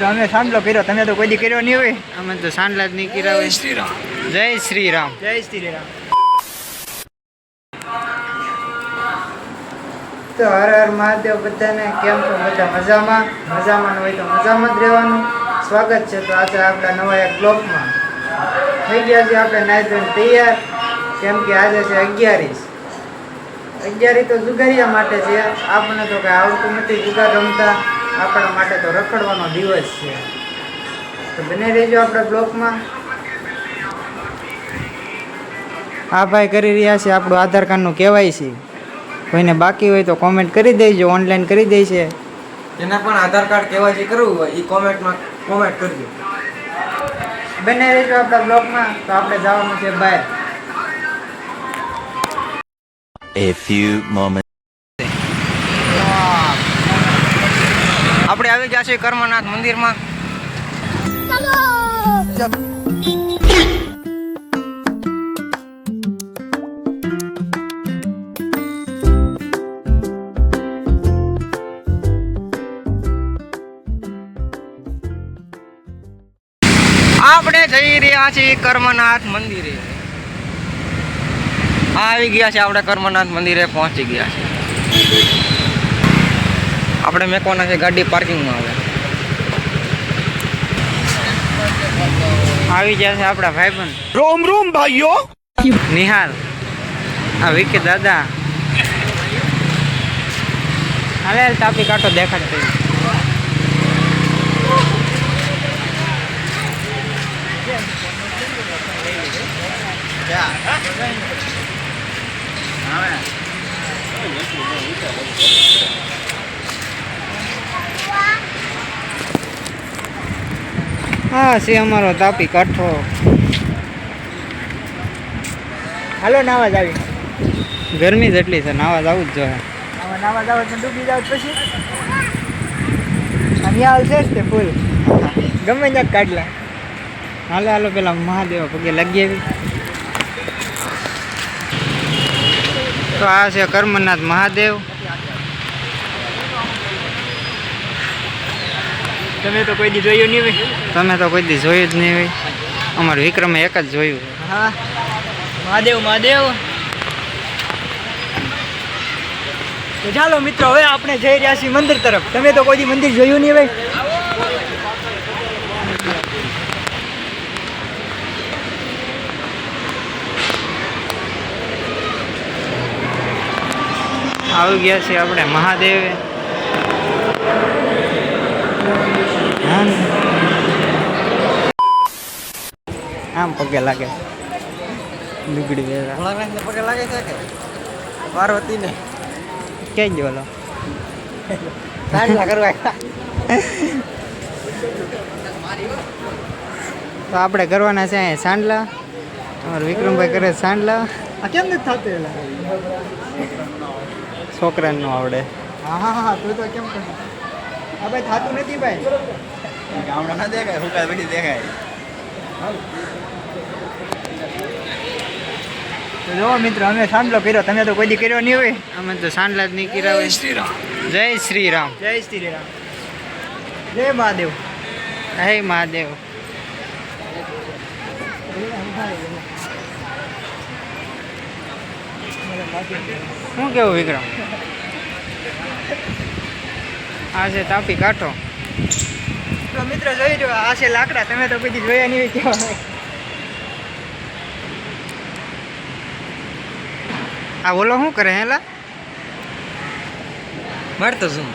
મિત્રો અમે સાંડલો કર્યો. તમે તો કોઈ દી કર્યો નહીં હોય. અમે તો સાંડલા જ નહીં કર્યા હોય. જય શ્રી રામ જય શ્રી રામ તો હર હર મહાદેવ બધાને કેમ છો? બધા મજામાં? મજામાં હોય તો મજામાં જ રહેવાનું. સ્વાગત છે તો આજે આપણા નવા એક બ્લોકમાં થઈ ગયા છે આપણે નાઈ ધોઈને તૈયાર. કેમ કે આજે છે અગિયારીસ. અગિયારી તો જુગારિયા માટે છે. આપણને તો કાંઈ આવડતું નથી જુગાર રમતા. આપણા માટે તો રખડવાનો દિવસ છે. તો બને રહેજો આપણા બ્લોકમાં. આ ભાઈ કરી રહ્યા છે. આપણું આધાર કાર્ડનું કહેવાય છે. કોઈને બાકી હોય તો કોમેન્ટ કરી દેજો ઓનલાઈન કરી દે છે જેને પણ આધાર કાર્ડ કેવાયસી કરવું હોય એ કોમેન્ટમાં કોમેન્ટ કરજો. બને રહેજો આપણા બ્લોકમાં. તો આપણે જવાનું છે બહાર. A few moments. આપણે આવી ગયા છીએ કર્મનાથ મંદિરમાં. આપણે જઈ રહ્યા છીએ કર્મનાથ મંદિરે. આવી ગયા છે આપણે કર્મનાથ મંદિરે પહોંચી ગયા છે આપણે મેકવાના છે ગાડી પાર્કિંગમાં આવે આવી ગયા છે આપણા ભાઈ પણ રોમ રોમ ભાઈઓ નિહાલ આ વિકે દાદા હાલે તાપી કાંટો દેખાડતો Yeah. હા છે અમારો તાપી કાઠો હાલો નાવા જ આવી. ગરમી જેટલી છે નાવા જવું જ જોઈએ નાવા જાવ તો ડૂબી જાવ પછી? અહીંયા આવશે જ તે ફૂલ ગમે ત્યાં કાઢલા. હાલો હાલો પેલા મહાદેવ પગે લાગી આવી. તો આ છે કર્મનાથ મહાદેવ. તમે તો કોઈ દી જોયું નહીં હોય? તમે તો કોઈ દી જોયું જ નહીં હોય. અમારું વિક્રમે એક જ જોયું. હા. મહાદેવ મહાદેવ. તો ચાલો મિત્રો હવે આપણે જઈ રહ્યા છીએ મંદિર તરફ. તમે તો કોઈ મંદિર જોયું નહીં ભાઈ આવી ગયા છીએ આપણે મહાદેવ. આમ. પગે લાગે. લુગડી વેરા પગે લાગે છે કે? પાર્વતીને. ક્યાં ગયો કરવા તો આપણે કરવાના છે અહીંયા સાંડલા. અમારા વિક્રમભાઈ કરે સાંડલા. આ કેમ નથી થતું છોકરાને નો આવડે. હા હા હા તું તો કેમ કરે? આ ભાઈ થતું નથી ભાઈ. ગામડા ના દેખાય હુકાય પછી દેખાય. તો જો મિત્ર અમે સાંભળો કર્યો. તમે તો કોઈ દી કર્યો નહીં હોય. અમે તો સાંડલા જ નહીં કર્યા હોય. જય શ્રી રામ. જય શ્રી રામ. જય મહાદેવ. હે મહાદેવ. શું કેવું વિક્રમ? આજે તાપી કાંઠો. તો મિત્રો જોઈ જો આ છે લાકડા. તમે તો પછી જોયા નહીં કેવા આ બોલો શું કરે હેલા? મળતો શું?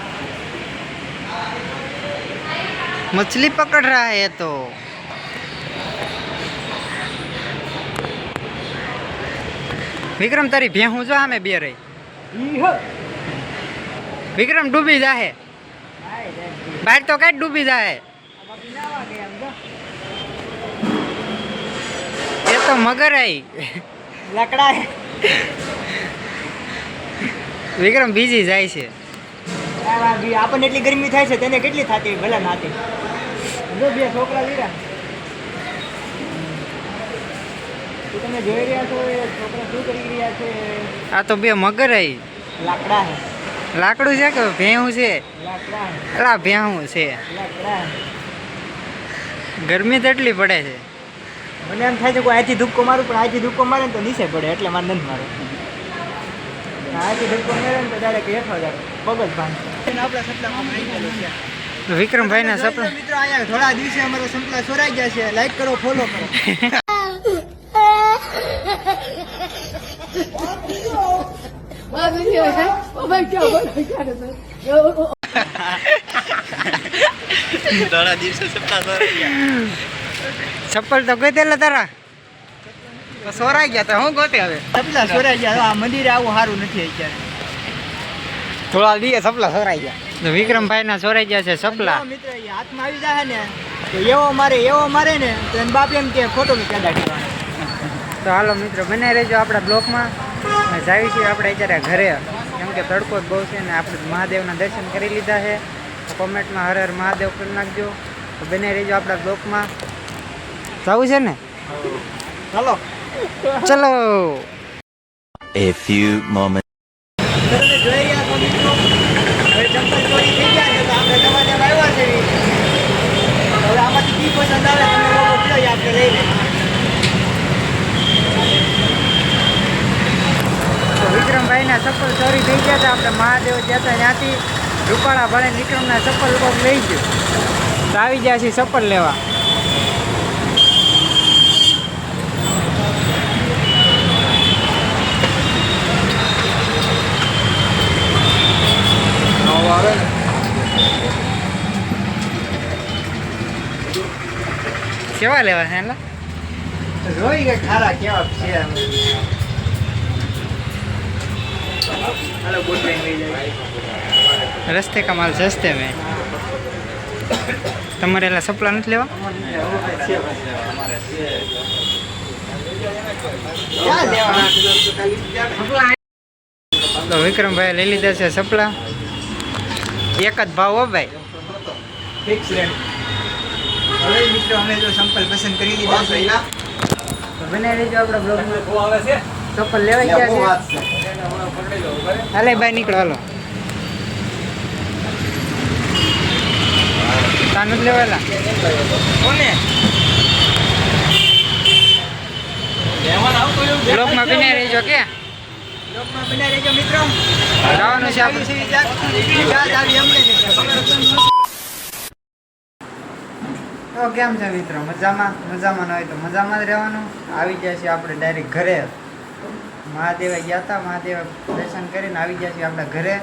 મછલી પકડ રહા હે તો. વિક્રમ તારી ભે ભેહું જો આમે બે રહી વિક્રમ ડૂબી જાહે. બહાર તો કઈ ડૂબી જાહે. એ તો મગર આઈ. લાકડા વિક્રમ બીજી જાય છે. આપણને એટલી ગરમી થાય છે તેને કેટલી થતી હોય ભલે નાતી. જો બે છોકરા લીરા તમે જોઈ રહ્યા છો એ છોકરા શું કરી રહ્યા છે? આ તો બે મગર આઈ. લાકડા હે. લાકડું છે કે ભેહું છે? લાકડા અલા ભેહું છે. લાકડા ગરમી તો એટલી પડે છે. મને એમ થાય છે કોઈ અહીંથી ધુક્કો મારું પણ અહીંથી ધુક્કો મારે તો નીચે પડે એટલે મારે નથી મારે. અહીંથી ધુક્કો મારે ને તો ડાયરેક્ટ હેઠો જાય પગ જ ભાંગે. ગયેલું વિક્રમભાઈના સપના મિત્રો થોડા દિવસે અમારો સંપલા સોરાઈ ગયા છે. લાઈક કરો ફોલો કરો. ચપ્પલ તો ગોતેલા તારા. સોરાઈ ગયા તો હું ગોતે હવે? સપલા સોરાઈ ગયા. આ મંદિરે આવું સારું નથી અત્યારે. થોડા દીએ સપલા સોરાઈ ગયા. વિક્રમભાઈ ના સોરાઈ ગયા છે સપલા. મિત્ર હાથમાં આવી જાય ને તો એવો મારે એવો મારે ને તો એને બાપ એમ કે ખોટો મેં કરવાનો તો હાલો મિત્રો બને રહેજો આપણા બ્લોકમાં. અને જાવી છીએ આપણે અત્યારે ઘરે. કેમ કે તડકો જ બહુ છે ને આપણે મહાદેવના દર્શન કરી લીધા છે. કોમેન્ટમાં હર હર મહાદેવ કરી નાખજો. તો બને રહેજો આપણા બ્લોકમાં. જવું છે ને? ચાલો. ચલો. A few moments. જોઈ રહ્યા છો મિત્રો. ચંપલ ચોરી થઈ ગયા છે તો આપણે તમારે આવ્યા છે. હવે આમાંથી કી પસંદ આવે તમે લોકો કયો એ આપણે લઈ લઈએ તો વિક્રમભાઈના ચપ્પલ ચોરી થઈ ગયા હતા આપણે મહાદેવ હતા ત્યાંથી રૂપાળા ભાડે વિક્રમના ચપ્પલ કોક લઈ ગયું. તો આવી ગયા છે ચપ્પલ લેવા. કેવા લેવા છે એટલે રોઈ કે ખારા કેવા છે હેલો ગુડ લઈને વહી જાય રસ્તે કમાલ સસ્તે મેં. તમારે એલા સપલા નથી લેવા? ક્યાં લેવાના તો વિક્રમભાઈ લઈ લીધા છે સપલા. એક જ ભાવ હો ભાઈ. ફિક્સ રેટ હવે મિત્રો અમે તો સંપલ પસંદ કરી લીધા છે તો બનાવી લેજો આપણા બ્લોગમાં ચપ્પલ લેવાઈ ગયા છે. હાલે ભાઈ નીકળો હાલો. તા નથી લેવાયેલા કોને? બને રહેજો કે. રહેજો મિત્રો. જવાનું છે આપણે. તો કેમ છે મિત્રો? મજામાં? મજામાં ન હોય તો મજામાં જ રહેવાનું? આવી જાય છે આપણે ડાયરેક્ટ ઘરે. મહાદેવે ગયા હતા. મહાદેવ દર્શન કરીને આવી ગયા છીએ આપણે ઘરે.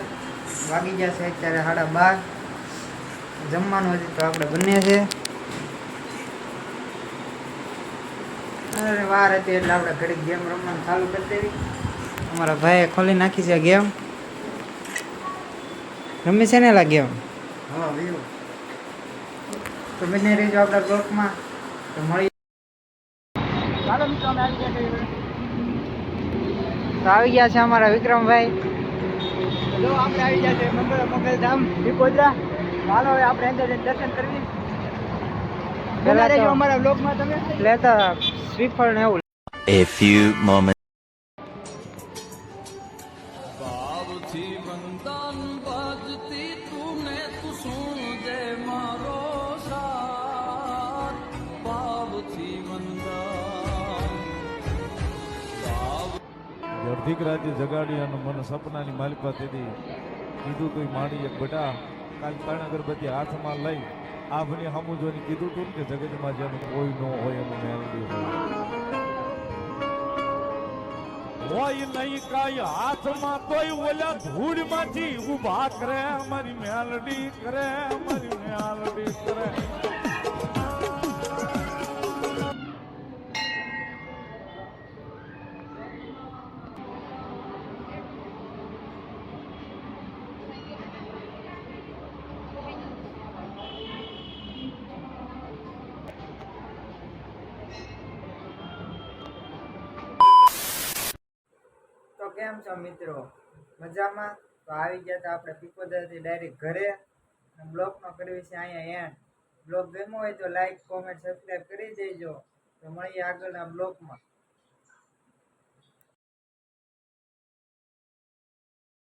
વાગી ગયા છે અત્યારે સાડા બાર. જમવાનું હજી તો આપણે બને છે. અરે વાર હતી એટલે આપણે ઘડીક ગેમ રમવાનું ચાલુ કરી દેવી. અમારા ભાઈએ ખોલી નાખી છે ગેમ. રમી છે ને એલા ગેમ? હા view. તો બંને રહીજો આપણા બ્લોકમાં તો મળી ચાલો મિત્રો અમે આવી ગયા તો આવી ગયા છે અમારા વિક્રમભાઈ. જો આપણે આવી ગયા છે મંગળ મંગલધામ વિકોદરા ચાલો હવે આપણે અંદર જઈને દર્શન કરવી. પહેલા પહેલા તો- અમારા બ્લોગમાં તમે. લેતા શ્રીફળ ને એવું. A few moments. અર્ધિક રાજ્ય જગાડી અને મને સપનાની માલિકા તેથી કીધું તું માડી એક બેટા કાલ ત્રણ અગરબત્તી હાથમાં લઈ આપની હમુ જોઈને કીધું તું કે જગતમાં જેનું કોઈ ન હોય એનું મેળવી હોય. હોય નહીં કાંઈ હાથમાં તોય ઓલા ધૂળમાંથી ઊભા કરે, અમારી મેલડી કરે, અમારી મેલડી કરે. કેમ છો મિત્રો? મજામાં? તો આવી ગયા તો આપણે પીપોદરથી ડાયરેક્ટ ઘરે. બ્લોગનો કરવી છે અહીંયા એન્ડ બ્લોગ ગમ્યો હોય તો લાઈક કોમેન્ટ સબસ્ક્રાઈબ કરી દેજો. તો મળીએ આગળના બ્લોગમાં.